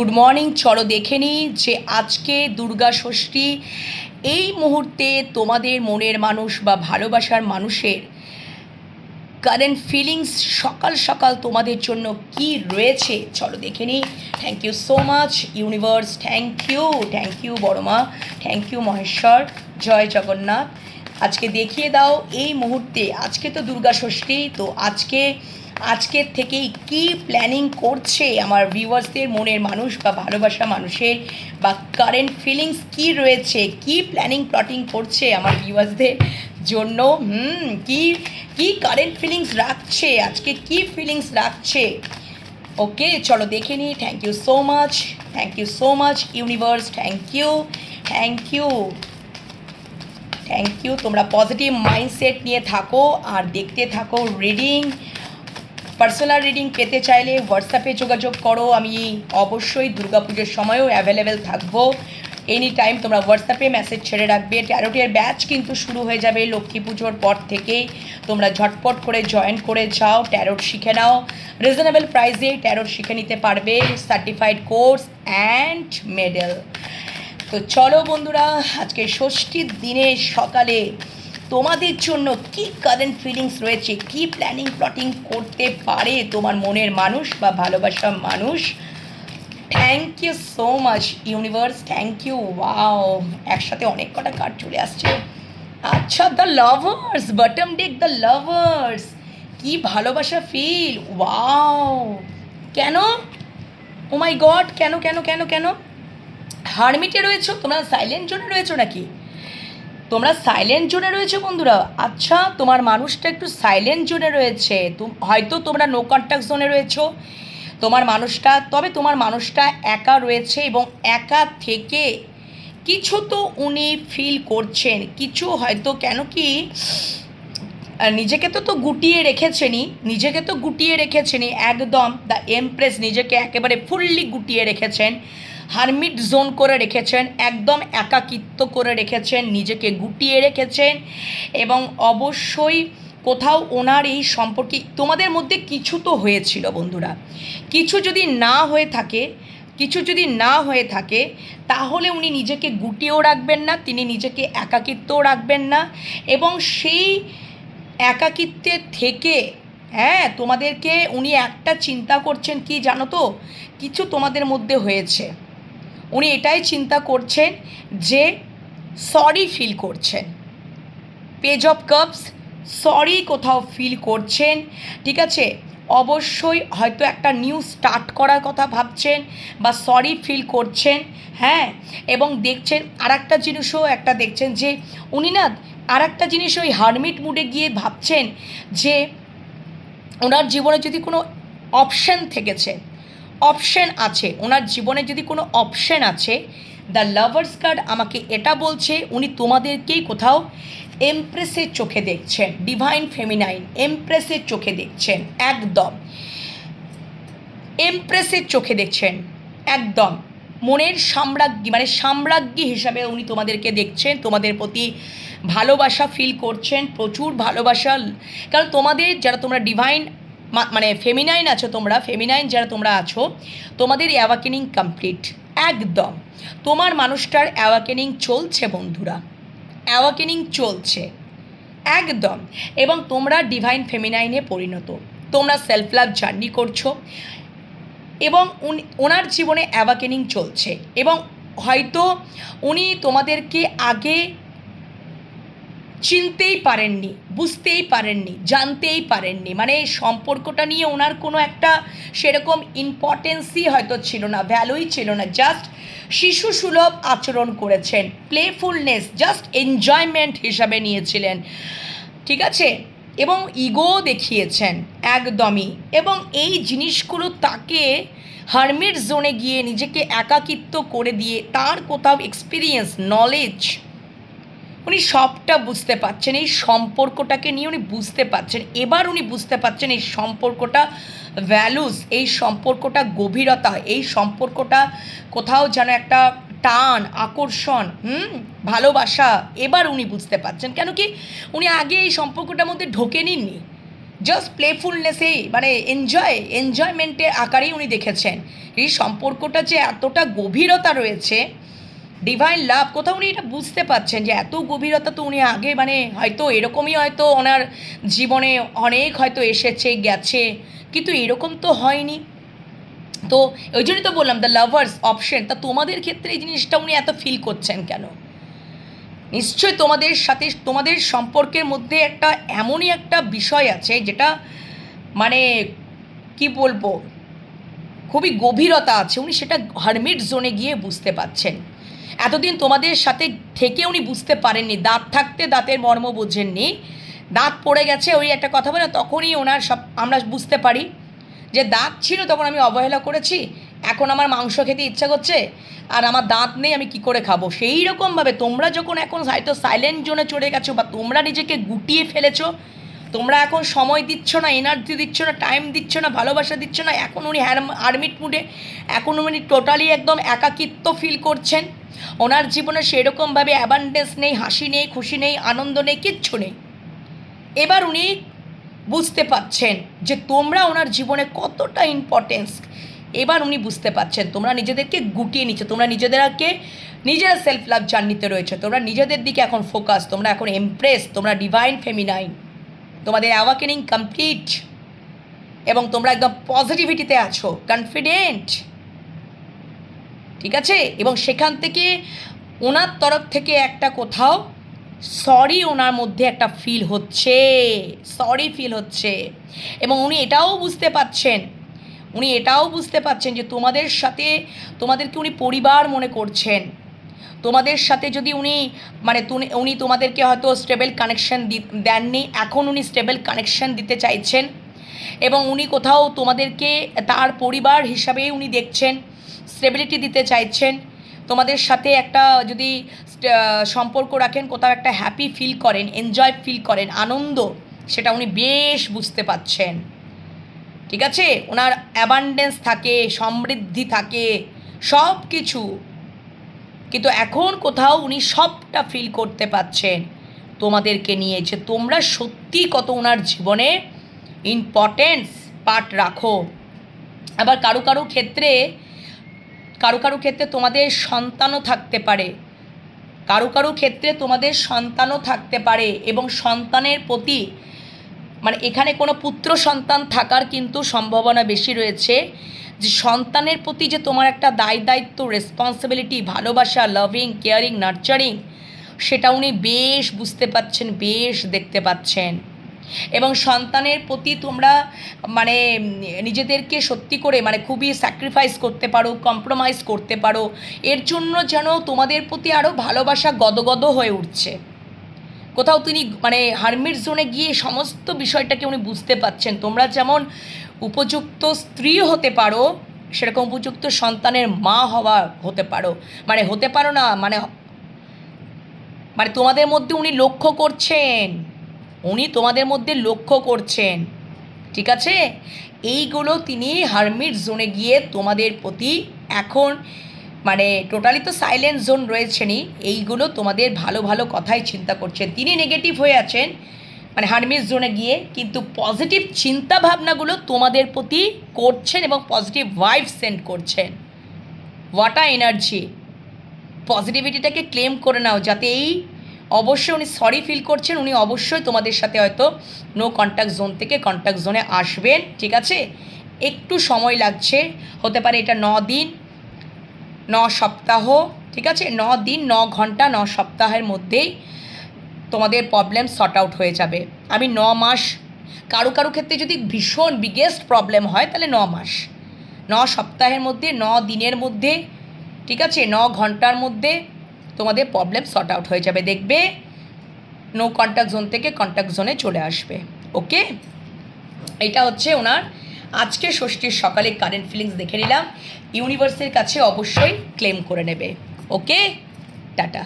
Good morning চলো দেখে নিই যে আজকে দুর্গা ষষ্ঠী। এই মুহূর্তে তোমাদের মনের মানুষ বা ভালোবাসার মানুষের কারেন্ট ফিলিংস সকাল সকাল তোমাদের জন্য কি রয়েছে? চলো দেখে নিই। Thank you so much universe thank you thank you Boroma thank you Maheshwar, জয় জগন্নাথ। আজকে দেখিয়ে দাও এই মুহূর্তে, আজকে তো দুর্গা ষষ্ঠী, তো আজকে আজকের থেকেই কি প্ল্যানিং করছে আমার ভিউয়ার্সদের মনের মানুষ বা ভালোবাসা মানুষের বা কারেন্ট ফিলিংস কি রয়েছে? কি প্ল্যানিং প্লটিং করছে আমার ভিউয়ার্সদের জন্য? হুম, কি কি কারেন্ট ফিলিংস রাখছে? আজকে কি ফিলিংস রাখছে? ওকে চলো দেখে নিই। Thank you so much thank you so much universe thank you thank you thank you তোমরা পজিটিভ মাইন্ডসেট নিয়ে থাকো আর দেখতে থাকো রিডিং পার্সোনাল রিডিং পেতে চাইলে হোয়াটসঅ্যাপে যোগাযোগ করো। আমি অবশ্যই দুর্গাপুজোর সময়ও অ্যাভেলেবেল থাকব। এনি টাইম তোমরা হোয়াটসঅ্যাপে মেসেজ ছেড়ে রাখবে। ট্যারোটের ব্যাচ কিন্তু শুরু হয়ে যাবে লক্ষ্মী পুজোর পর থেকেই তোমরা ঝটপট করে জয়েন করে যাও ট্যারোট শিখে নাও। রিজনেবল প্রাইসে ট্যারোট শিখে নিতে পারবে। সার্টিফাইড কোর্স অ্যান্ড মেডেল তো চলো বন্ধুরা, আজকে ষষ্ঠীর দিনে সকালে তোমাদের জন্য কি কারেন্ট ফিলিংস রয়েছে? কি প্ল্যানিং প্লটিং করতে পারে তোমার মনের মানুষ বা ভালোবাসার মানুষ? Thank you so much universe thank you wow একসাথে অনেক কটা কার্ড চলে আসছে। আচ্ছা the lovers bottom deck the lovers কি ভালোবাসা ফিল ওয়াও কেন? ও মাই গড কেন কেন কেন কেন? হারমিটে রয়েছো? তোমরা সাইলেন্ট জোনে রয়েছো নাকি? তোমরা সাইলেন্ট জোনে রয়েছে বন্ধুরা। আচ্ছা তোমার মানুষটা একটু সাইলেন্ট জোনে রয়েছে। হয়তো তোমরা নো কন্ট্যাক্ট জোনে রয়েছো। তোমার মানুষটা, তবে তোমার মানুষটা একা রয়েছে এবং একা থেকে কিছু তো উনি ফিল করছেন। কিছু হয়তো কেন কি নিজেকে তো তো গুটিয়ে রেখেছেনই, নিজেকে তো গুটিয়ে রেখেছেনই, একদম দ্য এমপ্রেস নিজেকে একেবারে ফুললি গুটিয়ে রেখেছেন। হারমিট জোন করে রেখেছেন, একদম একাকিত্ব করে রেখেছেন, নিজেকে গুটিয়ে রেখেছেন এবং অবশ্যই কোথাও ওনার এই সম্পর্কে, তোমাদের মধ্যে কিছু তো হয়েছিল বন্ধুরা। কিছু যদি না হয়ে থাকে, কিছু যদি না হয়ে থাকে, তাহলে উনি নিজেকে গুটিয়েও রাখবেন না, তিনি নিজেকে একাকিত্বও রাখবেন না এবং সেই একাকিত্বে থেকে হ্যাঁ তোমাদেরকে উনি একটা চিন্তা করছেন, কি জানো তো? কিছু তোমাদের মধ্যে হয়েছে। উনি এটাই চিন্তা করছেন যে সরি ফিল করছেন। পেজ অফ কাপস সরি কোথাও ফিল করছেন। ঠিক আছে? অবশ্যই হয়তো একটা নিউ স্টার্ট করার কথা ভাবছেন বা সরি ফিল করছেন হ্যাঁ? এবং দেখছেন আর একটা জিনিসও একটা দেখছেন যে উনি না আর একটা জিনিস ওই হারমিট মুডে গিয়ে ভাবছেন যে ওনার জীবনে যদি কোনো অপশন থেকেছে অপশন আছে। ওনার জীবনে যদি কোনো অপশন আছে দ্য লাভার্স কার্ড আমাকে এটা বলছে, উনি তোমাদেরকেই কোথাও এমপ্রেসের চোখে দেখছেন ডিভাইন ফেমিনাইন এমপ্রেসের চোখে দেখছেন, একদম। এমপ্রেসের চোখে দেখছেন, একদম। মনের সাম্রাজ্ঞী মানে সাম্রাজ্ঞী হিসাবে উনি তোমাদেরকে দেখছেন, তোমাদের প্রতি ভালোবাসা ফিল করছেন, প্রচুর ভালোবাসা, কারণ তোমাদের, যারা তোমরা ডিভাইন মানে ফেমিনাইন আছো তোমরা ফেমিনাইন যারা তোমরা আছো, তোমাদের অ্যাওয়াকেনিং কমপ্লিট একদম। তোমার মানুষটার অ্যাওয়াকেনিং চলছে বন্ধুরা অ্যাওয়াকেনিং চলছে, একদম। এবং তোমরা ডিভাইন ফেমিনাইনে পরিণত, তোমরা সেলফ লাভ জার্নি করছ, এবং ওনার জীবনে অ্যাওয়াকেনিং চলছে, এবং হয়তো উনি তোমাদেরকে আগে চিনতেই পারেননি, বুঝতেই পারেননি, জানতেই পারেননি। মানে এই সম্পর্কটা নিয়ে ওনার কোনো একটা সেরকম ইম্পর্টেন্সই হয়তো ছিল না ভ্যালুই ছিল না। জাস্ট শিশু সুলভ আচরণ করেছেন প্লেফুলনেস জাস্ট এনজয়মেন্ট হিসাবে নিয়েছিলেন। ঠিক আছে? এবং ইগো দেখিয়েছেন, একদমই। এবং এই জিনিসগুলো তাকে হারমিট জোনে গিয়ে নিজেকে একাকিত্ব করে দিয়ে তার কোথাও এক্সপিরিয়েন্স নলেজ উনি সবটা বুঝতে পারছেন, এই সম্পর্কটাকে নিয়ে উনি বুঝতে পারছেন। এবার উনি বুঝতে পারছেন এই সম্পর্কটা ভ্যালুস এই সম্পর্কটা গভীরতা, এই সম্পর্কটা কোথাও যেন একটা টান, আকর্ষণ, হুম, ভালোবাসা, এবার উনি বুঝতে পারছেন। কেন কি? উনি আগে এই সম্পর্কটার মধ্যে ঢোকে নিননি জাস্ট প্লেফুলনেসেই মানে এনজয় এনজয়মেন্টের আকারেই উনি দেখেছেন। এই সম্পর্কটা যে এতটা গভীরতা রয়েছে ডিভাইন লাভ কোথাও উনি এটা বুঝতে পারছেন যে এত গভীরতা তো উনি আগে মানে হয়তো এরকমই হয়তো ওনার জীবনে অনেক হয়তো এসেছে, গেছে, কিন্তু এরকম তো হয়নি। তো ওই জন্যই তো বললাম দ্য লাভার্স অপশন তা তোমাদের ক্ষেত্রে এই জিনিসটা উনি এত ফিল করছেন কেন? নিশ্চয় তোমাদের সাথে, তোমাদের সম্পর্কের মধ্যে একটা এমনই একটা বিষয় আছে যেটা মানে কি বলব, খুবই গভীরতা আছে। উনি সেটা হারমিট জোনে গিয়ে বুঝতে পাচ্ছেন এতদিন তোমাদের সাথে থেকে উনি বুঝতে পারেননি। দাঁত থাকতে দাঁতের মর্ম বোঝেননি। দাঁত পড়ে গেছে, ওই একটা কথা বলে, তখনই ওনার সব আমরা বুঝতে পারি যে দাঁত ছিল, তখন আমি অবহেলা করেছি। এখন আমার মাংস খেতে ইচ্ছা করছে, আর আমার দাঁত নেই, আমি কি করে খাব? সেই রকমভাবে তোমরা যখন এখন হয়তো সাইলেন্ট জোনে চলে গেছো বা তোমরা নিজেকে গুটিয়ে ফেলেছো তোমরা এখন সময় দিচ্ছ না এনার্জি দিচ্ছ না টাইম দিচ্ছ না, ভালোবাসা দিচ্ছ না, এখন উনি হ্যার আর্মিট মুডে এখন উনি টোটালি একদম একাকিত্ব ফিল করছেন। ওনার জীবনে সেরকমভাবে অ্যাবান্ডেন্স নেই, হাসি নেই, খুশি নেই, আনন্দ নেই, কিচ্ছু নেই। এবার উনি বুঝতে পাচ্ছেন যে তোমরা ওনার জীবনে কতটা ইম্পর্টেন্স এবার উনি বুঝতে পাচ্ছেন, তোমরা নিজেদেরকে গুটিয়ে নিচ্ছ, তোমরা নিজেদেরকে, নিজেরা সেলফ লাভ জার্নিতে রয়েছে, তোমরা নিজেদের দিকে এখন ফোকাস তোমরা এখন এমপ্রেস তোমরা ডিভাইন ফেমিনাইন তোমাদের অ্যাওয়াকেনিং কমপ্লিট এবং তোমরা একদম পজিটিভিটিতে আছো কনফিডেন্ট ঠিক আছে? এবং সেখান থেকে ওনার তরফ থেকে একটা কোথাও সরি ওনার মধ্যে একটা ফিল হচ্ছে সরি ফিল হচ্ছে। এবং উনি এটাও বুঝতে পাচ্ছেন উনি এটাও বুঝতে পাচ্ছেন যে তোমাদের সাথে তোমাদেরকে উনি পরিবার মনে করছেন। তোমাদের সাথে যদি উনি মানে উনি তোমাদেরকে হয়তো স্টেবল কানেকশন দেননি, এখন উনি স্টেবল কানেকশন দিতে চাইছেন এবং উনি কোথাও তোমাদেরকে তার পরিবার হিসাবেই উনি দেখছেন স্টেবিলিটি দিতে চাইছেন, তোমাদের সাথে একটা যদি সম্পর্ক রাখেন, কোথাও একটা হ্যাপি ফিল করেন এনজয় ফিল করেন, আনন্দ, সেটা উনি বেশ বুঝতে পাচ্ছেন ঠিক আছে? ওনার অ্যাবান্ডেন্স থাকে, সমৃদ্ধি থাকে সব কিছু কিন্তু এখন কোথাও উনি সবটা ফিল করতে পাচ্ছেন তোমাদেরকে নিয়ে যে তোমরা সত্যি কত ওনার জীবনে ইম্পর্টেন্স পার্ট রাখো। আবার কারও কারও ক্ষেত্রে, কারও কারও ক্ষেত্রে তোমাদের সন্তানও থাকতে পারে। কারও কারও ক্ষেত্রে তোমাদের সন্তানও থাকতে পারে এবং সন্তানের প্রতি মানে এখানে কোনো পুত্র সন্তান থাকার কিন্তু সম্ভাবনা বেশি রয়েছে। যে সন্তানের প্রতি যে তোমার একটা দায় দায়িত্ব রেসপন্সিবিলিটি ভালোবাসা লাভিং কেয়ারিং নার্চারিং সেটা উনি বেশ বুঝতে পাচ্ছেন বেশ দেখতে পাচ্ছেন। এবং সন্তানের প্রতি তোমরা মানে নিজেদেরকে সত্যি করে মানে খুবই স্যাক্রিফাইস করতে পারো কম্প্রোমাইজ করতে পারো। এর জন্য যেন তোমাদের প্রতি আরও ভালোবাসা গদগদ হয়ে উঠছে। কোথাও তিনি মানে হারমিট জোনে গিয়ে সমস্ত বিষয়টাকে উনি বুঝতে পাচ্ছেন। তোমরা যেমন উপযুক্ত স্ত্রী হতে পারো, সেরকম উপযুক্ত সন্তানের মা হওয়া হতে পারো। মানে হতে পারো না মানে মানে তোমাদের মধ্যে উনি লক্ষ্য করছেন। উনি তোমাদের মধ্যে লক্ষ্য করছেন। ঠিক আছে? এইগুলো তিনি হারমিট জোনে গিয়ে তোমাদের প্রতি এখন মানে টোটালি তো সাইলেন্ট জোন রয়েছেনই, এইগুলো তোমাদের ভালো ভালো কথাই চিন্তা করছেন। তিনি নেগেটিভ হয়ে আছেন মানে হারমিট জোনে গিয়ে, কিন্তু পজিটিভ চিন্তা ভাবনাগুলো তোমাদের প্রতি করছেন এবং পজিটিভ ভাইব সেন্ড করছেন। ওয়াটা এনার্জি পজিটিভিটিটাকে ক্লেম করে নাও, যাতে এই অবশ্যই উনি সরি ফিল করছেন, উনি অবশ্যই তোমাদের সাথে হয়তো নো কন্ট্যাক্ট জোন থেকে কন্ট্যাক্ট জোনে আসবেন, ঠিক আছে? একটু সময় লাগছে, হতে পারে এটা ন দিন ন সপ্তাহ, ঠিক আছে? ন দিন, ন ঘণ্টা, ন সপ্তাহের মধ্যেই তোমাদের প্রবলেম সর্ট আউট হয়ে যাবে। আমি ন মাস, কারও কারও ক্ষেত্রে যদি ভীষণ বিগেস্ট প্রবলেম হয়, তাহলে ন মাস। ন সপ্তাহের মধ্যে, ন দিনের মধ্যে, ঠিক আছে? ন ঘণ্টার মধ্যে তোমাদের প্রবলেম সর্ট আউট হয়ে যাবে। দেখবে নো কন্ট্যাক্ট জোন থেকে কন্ট্যাক্ট জোনে চলে আসবে। ওকে এটা হচ্ছে ওনার আজকে ষষ্ঠীর সকালে কারেন্ট ফিলিংস দেখে নিলাম। ইউনিভার্সের কাছে অবশ্যই ক্লেম করে নেবে। ওকে টাটা